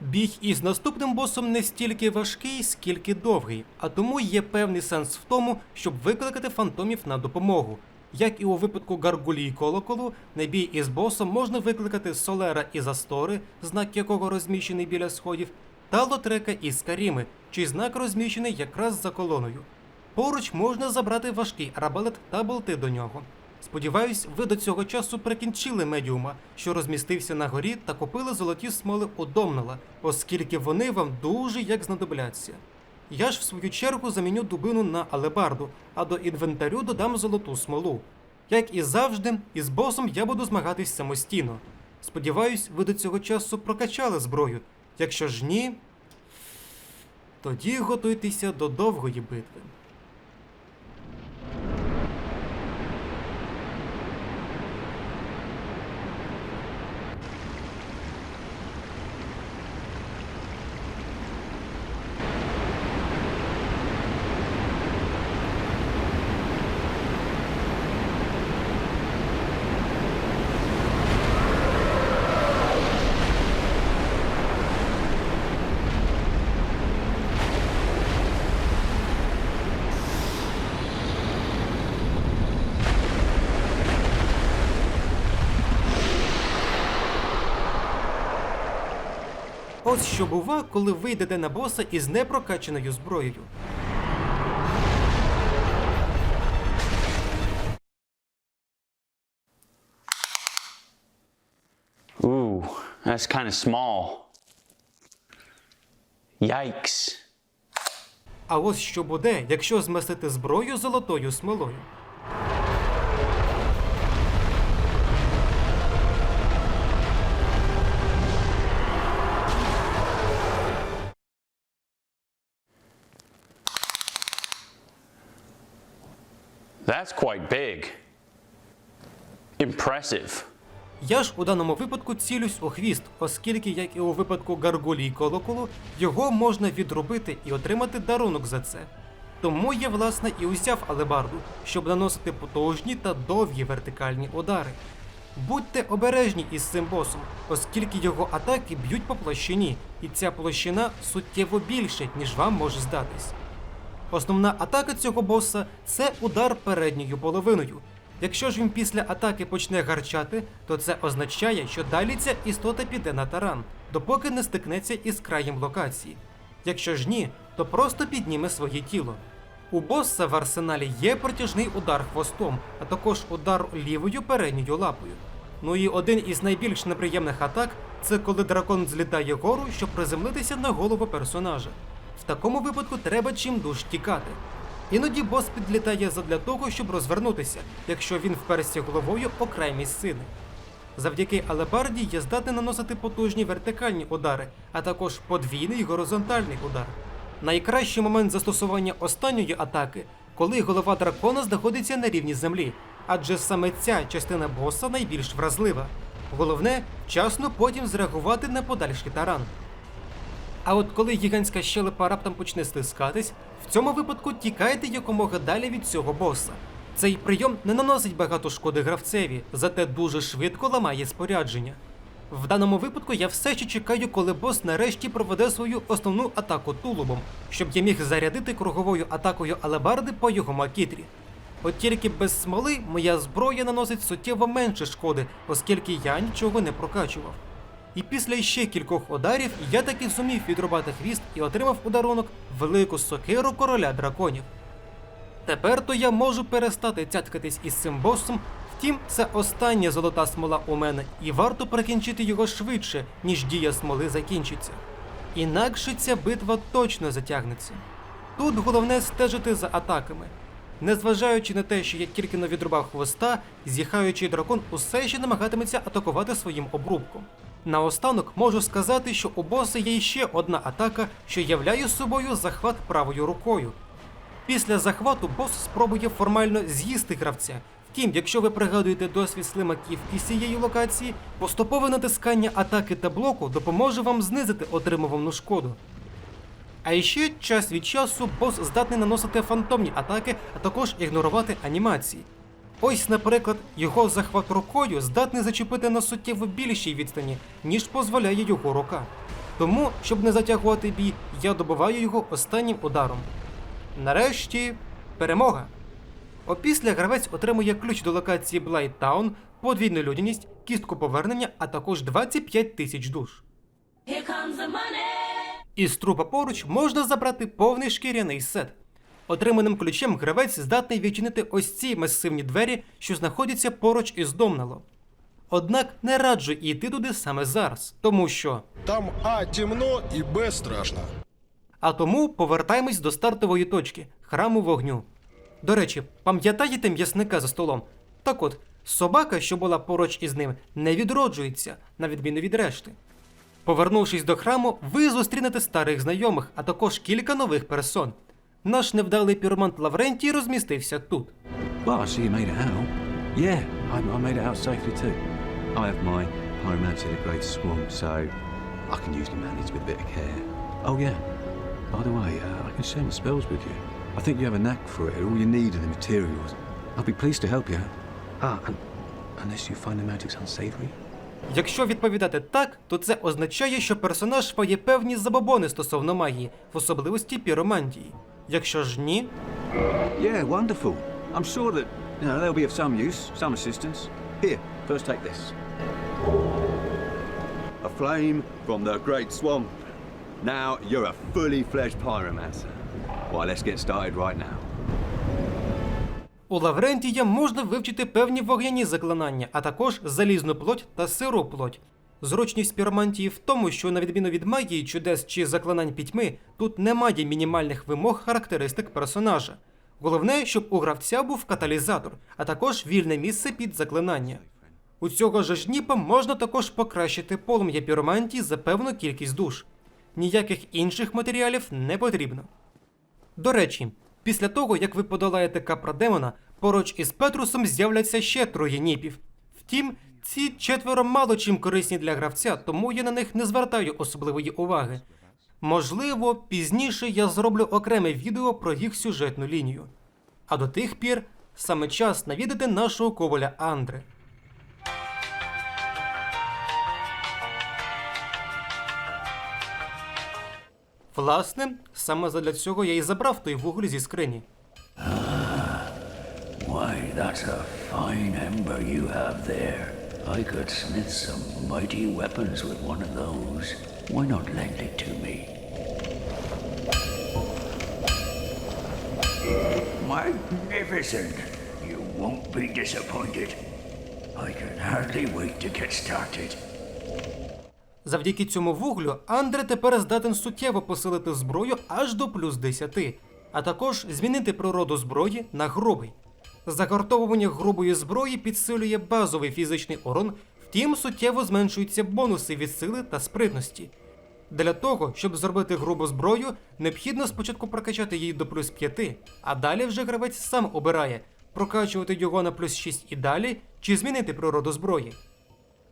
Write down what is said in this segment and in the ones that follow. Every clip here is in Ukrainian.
Біг із наступним босом не стільки важкий, скільки довгий, а тому є певний сенс в тому, щоб викликати фантомів на допомогу. Як і у випадку Гаргулії Колоколу, на бій із босом можна викликати Солера із Астори, знак якого розміщений біля сходів, та Лотрека із Каріми, чий знак розміщений якраз за колоною. Поруч можна забрати важкий арбалет та болти до нього. Сподіваюсь, ви до цього часу прикінчили медіума, що розмістився на горі, та купили золоті смоли у Домнала, оскільки вони вам дуже як знадобляться. Я ж в свою чергу заміню дубину на алебарду, а до інвентарю додам золоту смолу. Як і завжди, із босом я буду змагатись самостійно. Сподіваюсь, ви до цього часу прокачали зброю. Якщо ж ні, тоді готуйтеся до довгої битви. Ось що бува, коли ви йдете на боса із непрокачаною зброєю. Ooh, that's kind of small. Yikes. А ось що буде, якщо змастити зброю золотою смолою. That's quite big. Impressive. Я ж у даному випадку цілюсь у хвіст, оскільки, як і у випадку гаргулії колоколу, його можна відробити і отримати дарунок за це. Тому я власне і узяв алебарду, щоб наносити потужні та довгі вертикальні удари. Будьте обережні із цим босом, оскільки його атаки б'ють по площині, і ця площина суттєво більша, ніж вам може здатись. Основна атака цього боса це удар передньою половиною. Якщо ж він після атаки почне гарчати, то це означає, що далі ця істота піде на таран, допоки не стикнеться із краєм локації. Якщо ж ні, то просто підніме своє тіло. У боса в арсеналі є протяжний удар хвостом, а також удар лівою передньою лапою. Ну і один із найбільш неприємних атак це коли дракон злітає гору, щоб приземлитися на голову персонажа. В такому випадку треба чимдуж тікати. Іноді бос підлітає задля того, щоб розвернутися, якщо він вперся головою о край місцини. Завдяки алебарді є здатний наносити потужні вертикальні удари, а також подвійний горизонтальний удар. Найкращий момент застосування останньої атаки, коли голова дракона знаходиться на рівні землі, адже саме ця частина боса найбільш вразлива. Головне вчасно потім зреагувати на подальший таран. А от коли гігантська щелепа раптом почне стискатись, в цьому випадку тікайте якомога далі від цього боса. Цей прийом не наносить багато шкоди гравцеві, зате дуже швидко ламає спорядження. В даному випадку я все ще чекаю, коли бос нарешті проведе свою основну атаку тулубом, щоб я міг зарядити круговою атакою алебарди по його макітрі. От тільки без смоли моя зброя наносить суттєво менше шкоди, оскільки я нічого не прокачував. І після ще кількох ударів я таки зумів відрубати хвіст і отримав у велику сокиру короля драконів. Тепер то я можу перестати цяткатись із цим босом, втім, це остання золота смола у мене, і варто прикінчити його швидше, ніж дія смоли закінчиться. Інакше ця битва точно затягнеться. Тут головне стежити за атаками. Незважаючи на те, що я тільки не відрубав хвоста, з'їхаючий дракон усе ще намагатиметься атакувати своїм обрубком. Наостанок можу сказати, що у боса є ще одна атака, що являє собою захват правою рукою. Після захвату бос спробує формально з'їсти гравця. Втім, якщо ви пригадуєте досвід слимаків із цієї локації, поступове натискання атаки та блоку допоможе вам знизити отримувану шкоду. А ще час від часу бос здатний наносити фантомні атаки, а також ігнорувати анімації. Ось, наприклад, його захват рукою здатний зачепити на суттєво більшій відстані, ніж дозволяє його рука. Тому, щоб не затягувати бій, я добиваю його останнім ударом. Нарешті перемога. Опісля гравець отримує ключ до локації Блайттаун, подвійну людяність, кістку повернення, а також 25 тисяч душ. Here comes the money. Із трупа поруч можна забрати повний шкіряний сет. Отриманим ключем гравець здатний відчинити ось ці масивні двері, що знаходяться поруч із Домнало. Однак не раджу йти туди саме зараз, тому що. Там А темно і Б страшно. А тому повертаємось до стартової точки храму вогню. До речі, пам'ятаєте м'ясника за столом? Так от, собака, що була поруч із ним, не відроджується, на відміну від решти. Повернувшись до храму, ви зустрінете старих знайомих, а також кілька нових персон. Наш невдалий піромант Лаврентій розмістився тут. Well, I see you made it out. Yeah, I, I made it out safely too. I have my pyromancer, the Great Swan, so I can usually manage with a bit of care. Oh yeah, by the way, uh, I can share my spells with you. I think you have a knack for it. All you need are the materials. I'll be pleased to help you. Ah, and unless you find the magics unsavory. Якщо відповідати так, то це означає, що персонаж має певні забобони стосовно магії, в особливості піромантії. Якщо ж ні, Yeah, wonderful. I'm sure that you know they'll be of some use, some assistance. Here, first take this. A flame from the Great Swamp. Now you're a fully fledged pyromancer. Why, let's get started right now. У Лаврентія можна вивчити певні вогняні заклинання, а також залізну плоть та сиру плоть. Зручність піромантії в тому, що на відміну від магії, чудес чи заклинань пітьми, тут немає мінімальних вимог характеристик персонажа. Головне, щоб у гравця був каталізатор, а також вільне місце під заклинання. У цього ж жніпа можна також покращити полум'я піромантії за певну кількість душ. Ніяких інших матеріалів не потрібно. До речі, після того, як ви подолаєте капра демона, поруч із Петрусом з'являться ще троє ніпів. Втім, ці четверо мало чим корисні для гравця, тому я на них не звертаю особливої уваги. Можливо, пізніше я зроблю окреме відео про їх сюжетну лінію. А до тих пір саме час навідати нашого коваля Андре. Власне, саме задля цього я і забрав той вуголь зі скрині. Why, that's a fine ember you have there. I could smith some mighty weapons with one of those. Why not lend it to me? Magnificent! You won't be disappointed. I can hardly wait to get started. Завдяки цьому вуглю Андре тепер здатен суттєво посилити зброю аж до плюс 10, а також змінити природу зброї на грубий. Загартовування грубої зброї підсилює базовий фізичний урон, втім суттєво зменшуються бонуси від сили та спритності. Для того, щоб зробити грубу зброю, необхідно спочатку прокачати її до плюс 5, а далі вже гравець сам обирає прокачувати його на плюс 6 і далі, чи змінити природу зброї.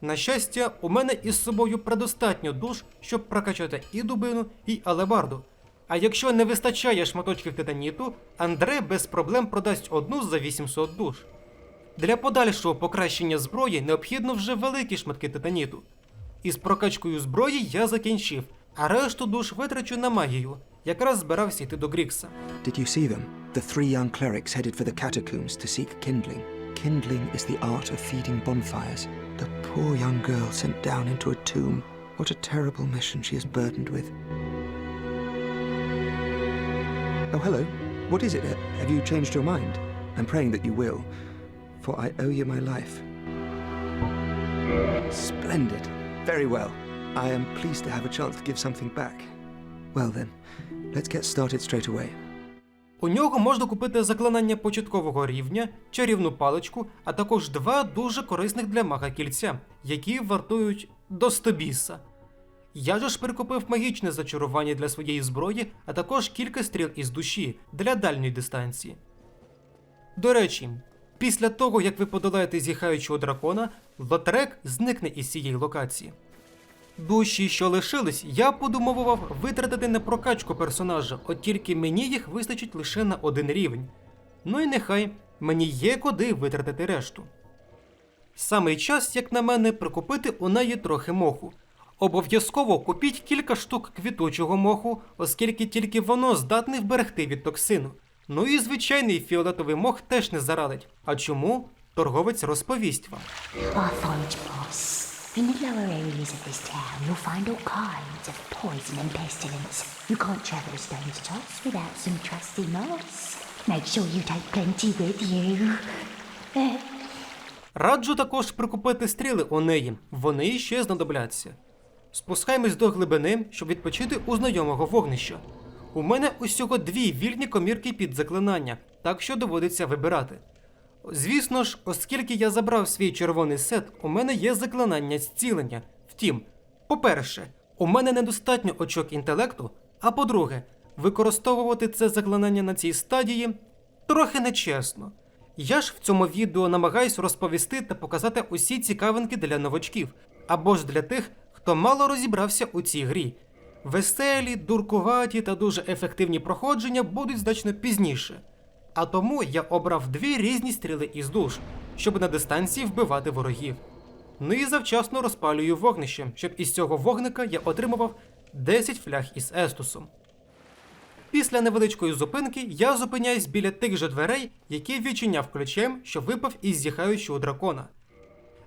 На щастя, у мене із собою предостатньо душ, щоб прокачати і дубину, і алебарду. А якщо не вистачає шматочків титаніту, Андре без проблем продасть одну за 800 душ. Для подальшого покращення зброї необхідно вже великі шматки титаніту. Із прокачкою зброї я закінчив, а решту душ витрачу на магію. Якраз збирався йти до Грікса. Did you see them? The three young clerics headed for the catacombs to seek kindling. Kindling is the art of feeding bonfires. The poor young girl sent down into a tomb. What a terrible mission she is burdened with. Oh, hello. What is it? Have you changed your mind? I'm praying that you will, for I owe you my life. Splendid. Very well. I am pleased to have a chance to give something back. Well then, let's get started straight away. У нього можна купити заклинання початкового рівня, чарівну паличку, а також два дуже корисних для мага кільця, які вартують до 100 біса. Я же ж прикупив магічне зачарування для своєї зброї, а також кілька стріл із душі для дальньої дистанції. До речі, після того, як ви подолаєте зіхаючого дракона, лотрек зникне із цієї локації. Душі, що лишились, я подумовував витратити на прокачку персонажа, от тільки мені їх вистачить лише на один рівень. Ну і нехай мені є куди витратити решту. Самий час, як на мене, прикупити у неї трохи моху. Обов'язково купіть кілька штук квітучого моху, оскільки тільки воно здатне вберегти від токсину. Ну і звичайний фіолетовий мох теж не зарадить. А чому? Торговець розповість вам. In the lower areas of this town, you'll find all kinds of poison and pestilence. You can't travel a stone's toss without some trusty moss. Make sure you take plenty with you. Раджу також прикупити стріли у неї, вони ще знадобляться. Спускаємось до глибини, щоб відпочити у знайомого вогнища. У мене усього дві вільні комірки під заклинання, так що доводиться вибирати. Звісно ж, оскільки я забрав свій червоний сет, у мене є заклинання зцілення. Втім, по-перше, у мене недостатньо очок інтелекту, а по-друге, використовувати це заклинання на цій стадії трохи нечесно. Я ж в цьому відео намагаюсь розповісти та показати усі цікавинки для новачків, або ж для тих, хто мало розібрався у цій грі. Веселі, дуркуваті та дуже ефективні проходження будуть значно пізніше. А тому я обрав дві різні стріли із душ, щоб на дистанції вбивати ворогів. Ну і завчасно розпалюю вогнище, щоб із цього вогника я отримував 10 фляг із естусом. Після невеличкої зупинки я зупиняюсь біля тих же дверей, які відчиняв ключем, що випав із зіхаючого дракона.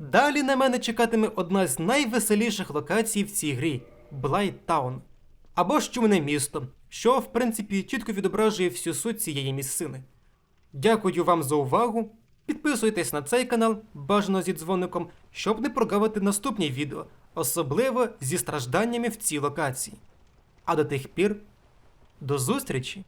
Далі на мене чекатиме одна з найвеселіших локацій в цій грі Блайттаун. Або ж чумне місто, що в принципі чітко відображує всю суть цієї місцини. Дякую вам за увагу. Підписуйтесь на цей канал, бажано зі дзвоником, щоб не прогавити наступні відео, особливо зі стражданнями в цій локації. А до тих пір, до зустрічі!